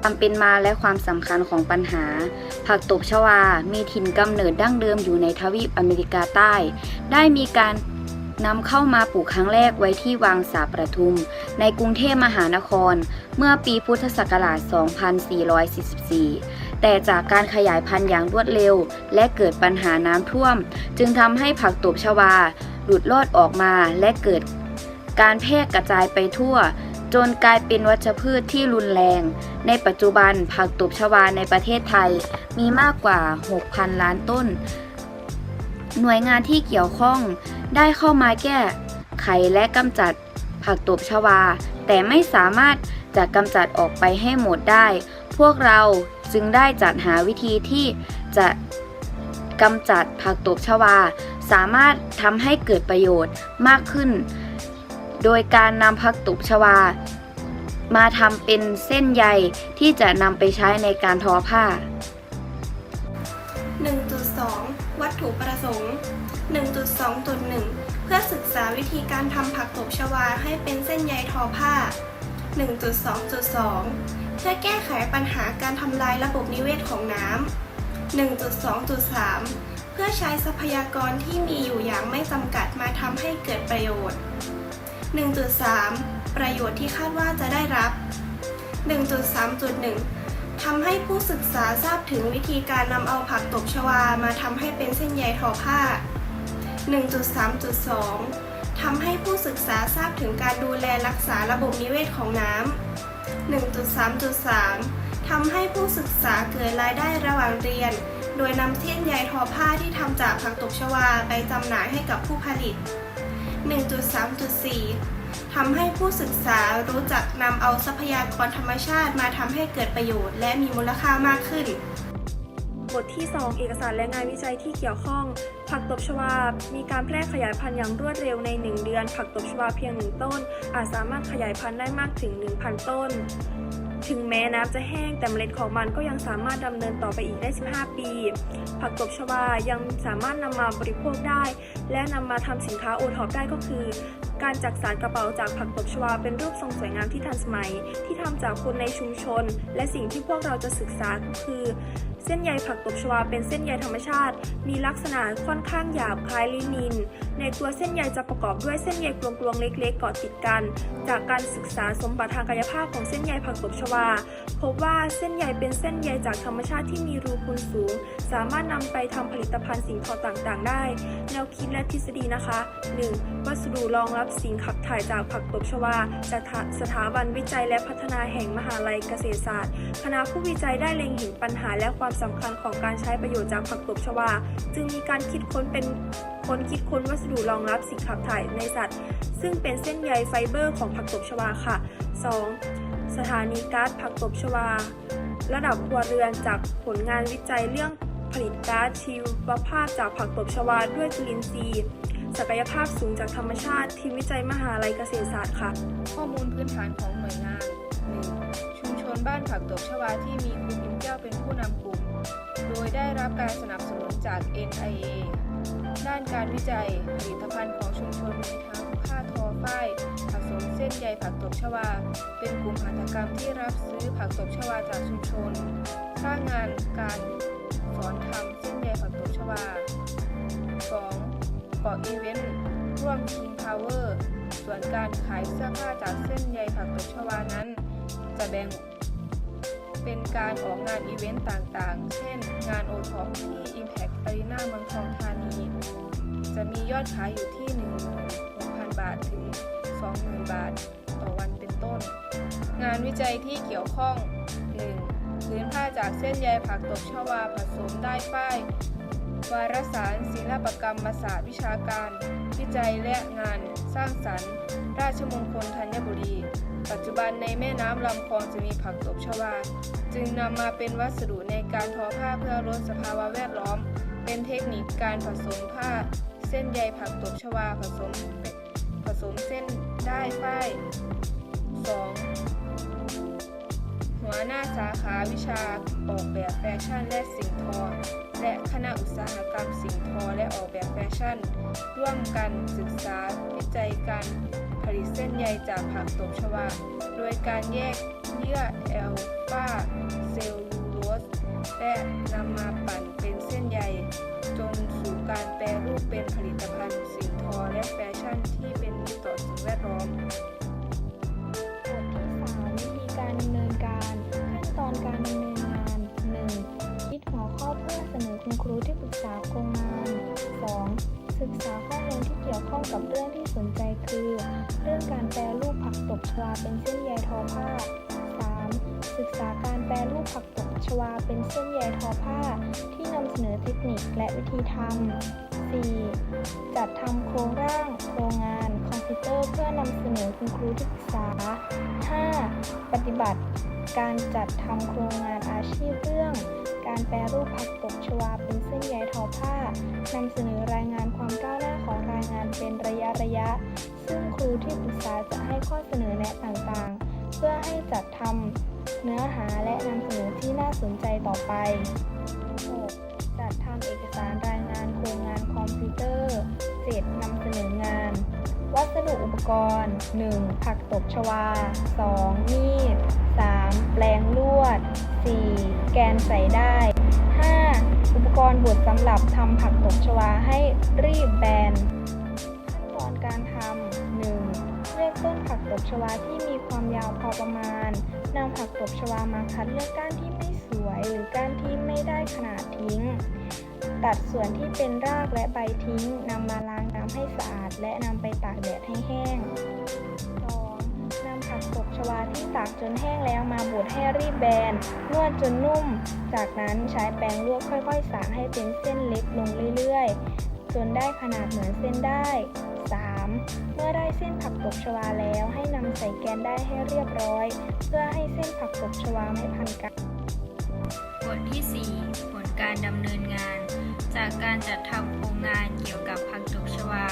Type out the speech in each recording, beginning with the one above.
ความเป็นมาและความสำคัญของปัญหา ผักตบชวา มีถิ่นกำเนิดดั้งเดิมอยู่ในทวีปอเมริกาใต้ ได้มีการนำเข้ามาปลูกครั้งแรกไว้ที่วังสาประทุม ในกรุงเทพมหานคร เมื่อปีพุทธศักราช 2444 แต่จากการขยายพันธุ์อย่างรวดเร็ว และเกิดปัญหาน้ำท่วม จึงทำให้ผักตบชวา หลุดลอดออกมาและเกิดการแพร่กระจายไปทั่ว จนกลายเป็นวัชพืชที่รุนแรง ในปัจจุบันผักตบชวาในประเทศไทยมีมากกว่า 6,000 ล้านต้น หน่วยงานที่เกี่ยวข้องได้เข้ามาแก้ไขและกำจัดผักตบชวา แต่ไม่สามารถจะกำจัดออกไปให้หมดได้ พวกเราจึงได้จัดหาวิธีที่จะกำจัดผักตบชวา สามารถทำให้เกิดประโยชน์มากขึ้น โดยการนำผักตบชวา มาทำเป็นเส้นใยที่จะนำไปใช้ในการทอผ้า 1.2 วัตถุประสงค์ 1.2.1 เพื่อศึกษาวิธีการทำผักตบชวาให้เป็นเส้นใยทอผ้า 1.2.2 เพื่อแก้ไขปัญหาการทำลายระบบนิเวศของน้ำ 1.2.3 เพื่อใช้ทรัพยากรที่มีอยู่อย่างไม่จำกัดมาทำให้เกิดประโยชน์ 1.3 ประโยชน์ที่คาดว่าจะได้รับ 1.3.1 ทำให้ผู้ศึกษาทราบถึงวิธีการนำเอาผักตบชวามาทำให้เป็นเส้นใยทอผ้า 1.3.2 ทำให้ผู้ศึกษาทราบถึงการดูแลรักษาระบบนิเวศของน้ำ 1.3.3 ทำให้ผู้ศึกษาเกิดรายได้ระหว่างเรียน โดยนำเส้นใยทอผ้าที่ทำจากผักตบชวาไปจำหน่ายให้กับผู้ผลิต 1.3.4 ทำให้ผู้ศึกษารู้จักนำเอาทรัพยากรธรรมชาติมาทำให้เกิดประโยชน์ และมีมูลค่ามากขึ้น บทที่ 2 เอกสารและงานวิจัยที่เกี่ยวข้อง ผักตบชวา มีการแพร่ขยายพันธุ์อย่างรวดเร็วใน 1 เดือน ผักตบชวาเพียง 1 ต้น อาจสามารถขยายพันธุ์ได้มากถึง 1,000 ต้น ถึงแม้น้ำจะแห้งแต่เมล็ดของมันก็ยังสามารถดำเนินต่อไปอีกได้ 15 ปี ผักตบชวายังสามารถนำมาบริโภคได้ และนำมาทำสินค้าโอท็อปได้ก็คือ การจักสานกระเป๋าจากผักตบชวาเป็นรูปทรงสวยงามที่ทันสมัย ที่ทำจากคนในชุมชน และสิ่งที่พวกเราจะศึกษาคือ เส้นใยผักตบชวาเป็นเส้นใยธรรมชาติ มีลักษณะค่อนข้างหยาบคล้ายลินิน ในตัวเส้นใยจะประกอบด้วยเส้นใยกลวงๆเล็กๆเกาะติดกัน จากการศึกษาสมบัติทางกายภาพของเส้นใยผักตบชวา พบว่าเส้นใยเป็นเส้นใยจากธรรมชาติที่มีรูพุนสูง สามารถนำไปทำผลิตภัณฑ์สิ่งทอต่างๆ ได้ แนวคิดและทฤษฎีนะคะ 1. วัสดุรองรับสิ่งขับถ่ายจากผักตบชวาจากสถาบันวิจัยและพัฒนาแห่งมหาลัยเกษตรศาสตร์คณะผู้วิจัยได้เล็งเห็นปัญหาและความสำคัญของการใช้ประโยชน์จากผักตบชวา จึงมีการคิดค้นเป็นคนคิดค้นวัสดุรองรับสิ่งขับถ่ายในสัตว์ ซึ่งเป็นเส้นใยไฟเบอร์ของผักตบชวาค่ะ 2. สถานีก๊าซผักตบชวา ระดับครัวเรือนจากผลงานวิจัยเรื่องผลิตก๊าซชีวภาพจากผักตบชวาด้วยจุลินทรีย์ ศักยภาพสูงจากธรรมชาติ ทีมวิจัยมหาลัยเกษตรศาสตร์ค่ะ ข้อมูลพื้นฐานของหน่วยงาน 1. ชุมชนบ้านผักตบชวาที่มีครูปิ่นแก้วเป็นผู้นำกลุ่ม โดยได้รับการสนับสนุนจาก NIA ด้านการวิจัยผลิตภัณฑ์ของชุมชนมีทั้งผ้าทอฝ้ายผสมเส้นใยผักตบชวา เป็นกลุ่มหัตถกรรมที่รับซื้อผักตบชวาจากชุมชน สร้างงานการสอนทำเส้นใยผักตบชวา 2. เกาะอีเวนต์ ร่วม King Power ส่วนการขายเสื้อผ้าจากเส้นใยผักตบชวานั้น จะแบ่งเป็นการออกงานอีเวนต์ต่างๆ เช่น งานโอท็อปที่ Impact Arena เมืองทองธานี จะมียอดขายอยู่ที่ 16,000 บาทถึง 20,000 บาท ต่อวันเป็นต้น งานวิจัยที่เกี่ยวข้อง 1. พื้นผ้าจากเส้นใยผักตบชวาผสมได้ฝ้าย วารสารศิลปกรรมศาสตร์วิชาการ วิจัยและงาน สร้างสรรค์ ราชมงคลธัญบุรี ปัจจุบันในแม่น้ำลำคลองจะมีผักตบชวา จึงนำมาเป็นวัสดุในการทอผ้าเพื่อลดสภาวะแวดล้อม เป็นเทคนิคการผสมผ้า เส้นใยผักตบชวาผสม ผสมเส้นได้ฝ้าย 2. หัวหน้าสาขาวิชาออกแบบแฟชั่นและสิ่งทอ และคณะอุตสาหกรรมสิ่งทอและออกแบบแฟชั่น ร่วมกันศึกษาวิจัยการผลิตเส้นใยจากผักตบชวา โดยการแยกเยื่อแอลฟาเซลลูโลสและนำมาปั่นเป็นเส้นใยจนสู่การแปรรูปเป็นผลิตภัณฑ์สิ่งทอและแฟชั่นที่เป็นมิตรต่อสิ่งแวดล้อม รื่องที่สนใจคือ เรื่องการแปรรูปผักตบชวาเป็นเส้นใยทอผ้า 3. ศึกษาการแปรรูปผักตบชวาเป็นเส้นใยทอผ้า ที่นำเสนอเทคนิคและวิธีทำ 4. จัดทำโครงร่าง โครงงาน คอมพิวเตอร์เพื่อนำเสนอคุณครูที่ปรึกษา 5. ปฏิบัติการจัดทำโครงงานอาชีพเรื่อง การแปรรูปผักตบชวาเป็นเส้นใยทอผ้านำเสนอรายงานความก้าวหน้าของรายงานเป็นระยะระยะ ซึ่งครูที่ปรึกษาจะให้ข้อเสนอแนะต่างๆ เพื่อให้จัดทำเนื้อหาและนำเสนอที่น่าสนใจต่อไป 6. จัดทำเอกสารรายงานโครงงานคอมพิวเตอร์ 7. นำเสนองาน วัสดุอุปกรณ์ 1. ผักตบชวา 2. มีด 3. แปลงลวด 4. แกนใส่ได้ 5. อุปกรณ์บดสำหรับทำผักตบชวาให้รีบแบนขั้นตอนการทำ 1. เลือกต้นผักตบชวาที่มีความยาวพอประมาณนำผักตบชวามาคัดเลือกก้านที่ไม่สวย หรือก้านที่ไม่ได้ขนาดทิ้ง ตัดส่วนที่เป็นรากและใบทิ้งนำมาล้าง น้ำให้สะอาด และนำไปตากแดดให้แห้ง 2. นำผักตบชวาที่ตากจนแห้งแล้วมาบดให้รีบแบน นวดจนนุ่ม จากนั้นใช้แปรงลวกค่อยๆ สางให้เป็นเส้นเล็กลงเรื่อยๆ จนได้ขนาดเหมือนเส้นได้ 3. เมื่อได้เส้นผักตบชวาแล้วให้นำใส่แกนได้ให้เรียบร้อย เพื่อให้เส้นผักตบชวาไม่พันกันบทที่4ผ การดำเนินงาน จากการจัดทำโครงงานเกี่ยวกับผักตบชวา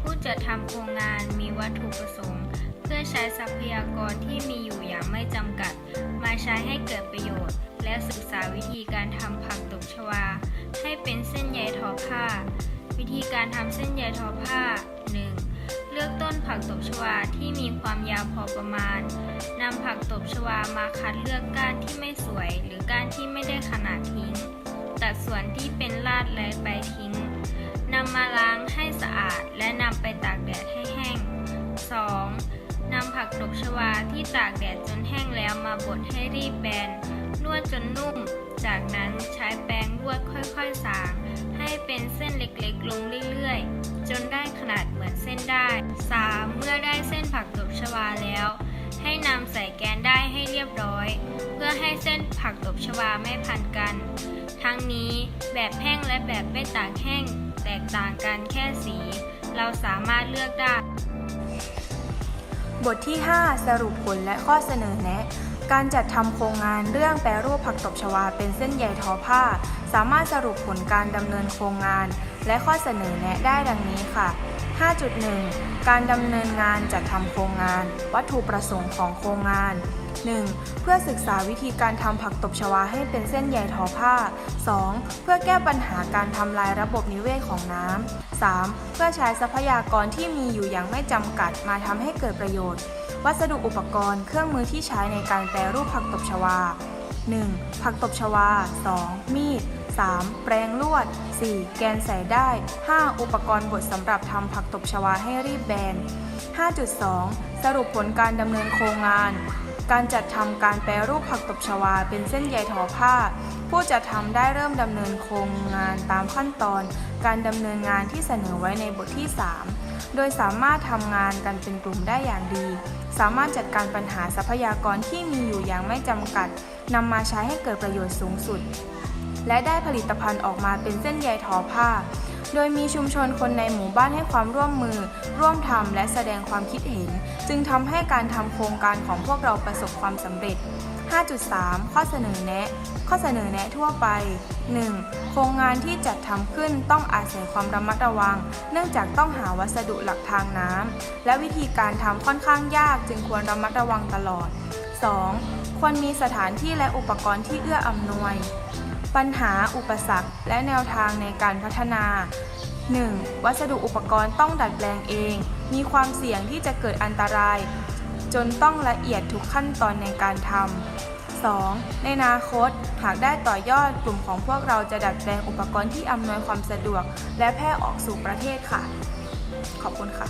ผู้จัดทำโครงงานมีวัตถุประสงค์ เพื่อใช้ทรัพยากรที่มีอยู่อย่างไม่จำกัด มาใช้ให้เกิดประโยชน์ และศึกษาวิธีการทำผักตบชวา ให้เป็นเส้นใยทอผ้า วิธีการทำเส้นใยทอผ้า 1. เลือกต้นผักตบชวาที่มีความยาวพอประมาณ นำผักตบชวามาคัดเลือกก้านที่ไม่สวย หรือก้านที่ไม่ได้ขนาดทิ้ง ตัดส่วนที่เป็นลาดและใบทิ้งนำมาล้างให้สะอาดและนำไปตากแดดให้แห้ง 2. นำผักตบชวาที่ตากแดดจนแห้งแล้วมาบดให้รีบแบนนวดจนนุ่ม จากนั้นใช้แปรงลวดค่อยๆสาง ให้เป็นเส้นเล็กๆ ลงเรื่อยๆ จนได้ขนาดเหมือนเส้นได้ 3. เมื่อได้เส้นผักตบชวาแล้ว ให้นำใส่แกนได้ให้เรียบร้อย เพื่อให้เส้นผักตบชวาไม่พันกัน ทั้งนี้แบบแห้งและแบบไม่ตากแห้ง แตกต่างกันแค่สี เราสามารถเลือกได้ บทที่ 5 สรุปผลและข้อเสนอแนะ การจัดทำโครงงานเรื่องแปรรูปผักตบชวาเป็นเส้นใยทอผ้า สามารถสรุปผลการดำเนินโครงงาน และข้อเสนอแนะได้ดังนี้ค่ะ 5.1 การดำเนินงานจัดทำโครงงาน วัตถุประสงค์ของโครงงาน 1. เพื่อศึกษาวิธีการทำผักตบชวาให้เป็นเส้นใยทอผ้า 2. เพื่อแก้ปัญหาการทำลายระบบนิเวศของน้ำ 3. เพื่อใช้ทรัพยากรที่มีอยู่อย่างไม่จำกัดมาทำให้เกิดประโยชน์ วัสดุอุปกรณ์ เครื่องมือที่ใช้ในการแปรรูปผักตบชวา 1. ผักตบชวา 2. มีด 3. แปรงลวด 4. แกนใส่ได้ 5. อุปกรณ์บดสำหรับทำผักตบชวาให้รีบแบน 5.2 สรุปผลการดำเนินโครงงาน การจัดทำการแปรรูปผักตบชวาเป็นเส้นใยทอผ้า ผู้จัดทำได้เริ่มดำเนินโครงงานตามขั้นตอน การดำเนินงานที่เสนอไว้ในบทที่ 3 โดยสามารถทำงานกันเป็นกลุ่มได้อย่างดี สามารถจัดการปัญหาทรัพยากรที่มีอยู่อย่างไม่จำกัดนำมาใช้ให้เกิดประโยชน์สูงสุด และได้ผลิตภัณฑ์ออกมาเป็นเส้นใยทอผ้า โดยมีชุมชนคนในหมู่บ้านให้ความร่วมมือ ร่วมทำและแสดงความคิดเห็น จึงทำให้การทำโครงการของพวกเราประสบความสำเร็จ 5.3 ข้อเสนอแนะ ข้อเสนอแนะทั่วไป 1. โครงงานที่จัดทำขึ้นต้องอาศัยความระมัดระวัง เนื่องจากต้องหาวัสดุหลักทางน้ำและวิธีการทำค่อนข้างยากจึงควรระมัดระวังตลอด 2. ควรมีสถานที่และอุปกรณ์ที่เอื้ออำนวย ปัญหาอุปสรรค และแนวทางในการพัฒนา 1. วัสดุอุปกรณ์ต้องดัดแปลงเอง มีความเสี่ยงที่จะเกิดอันตราย จนต้องละเอียดทุกขั้นตอนในการทำ 2. ในอนาคต หากได้ต่อยอดกลุ่มของพวกเราจะดัดแปลงอุปกรณ์ที่อำนวยความสะดวก และแพร่ออกสู่ประเทศค่ะ ขอบคุณค่ะ